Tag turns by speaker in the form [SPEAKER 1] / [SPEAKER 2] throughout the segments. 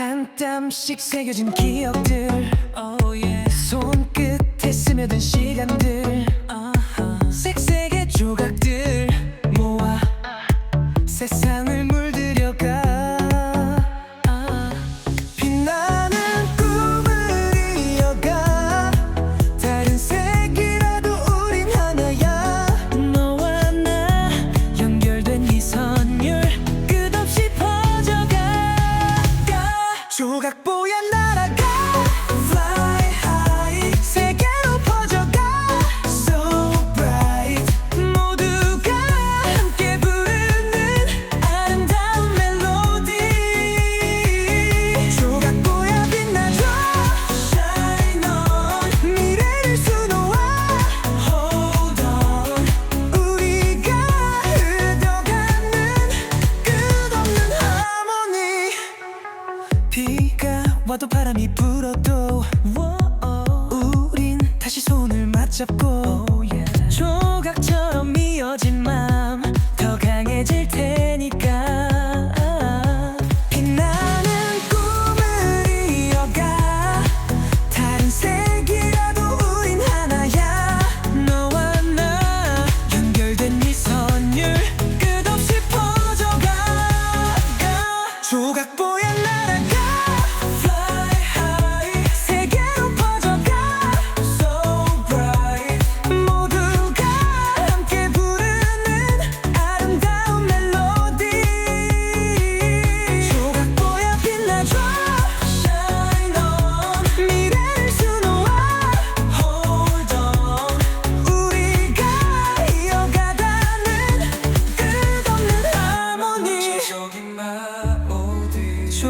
[SPEAKER 1] 한 땀씩 새겨진 기억들
[SPEAKER 2] oh, yeah.
[SPEAKER 1] 손끝에 스며든 시간들 uh -huh. 색색의 조각들 모아 uh. 세상을 물 비가 와도 바람이 불어도 우린 다시 손을 맞잡고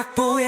[SPEAKER 1] как пой